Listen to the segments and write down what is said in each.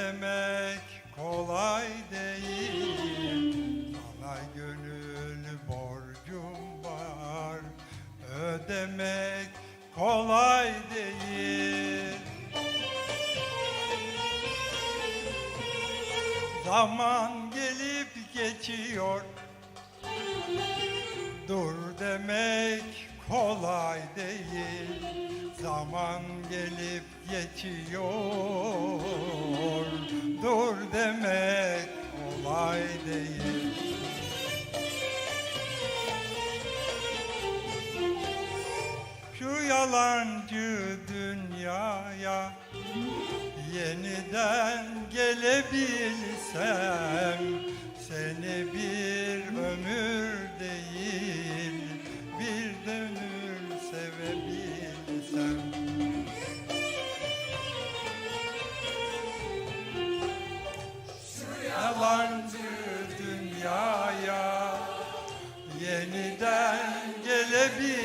demek kolay değil. Sana gönül borcum var Ödemek kolay değil. Zaman gelip geçiyor Dur demek kolay değil. Zaman gelip geçiyor. Dur demek kolay değil. Şu yalancı dünyaya Yeniden gelebilsem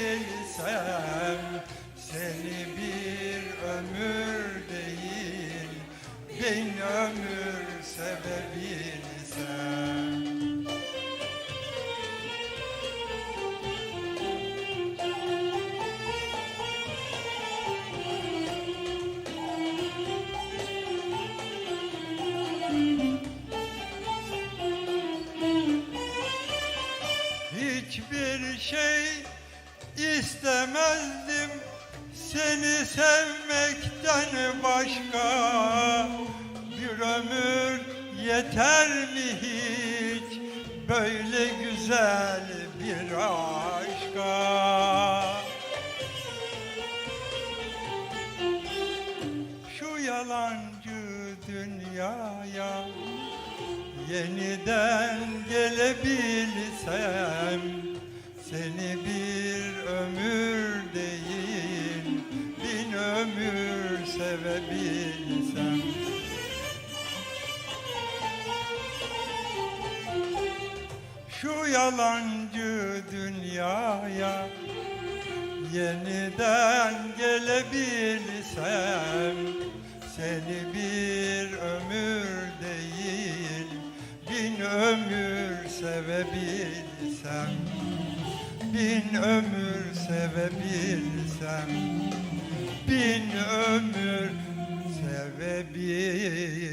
gelebilsem Seni bir ömür değil Bin ömür sevebilsem. Hiçbir şey istemezdim seni sevmekten başka. Bir ömür yeter mi hiç? Böyle güzel bir aşka. Şu yalancı dünyaya Yeniden gelebilsem Seni bir ömür değil Bin ömür sevebilsem. Şu yalancı dünyaya Yeniden gelebilsem Seni bir ömür Bin ömür sevebilsem Bin ömür sevebilsem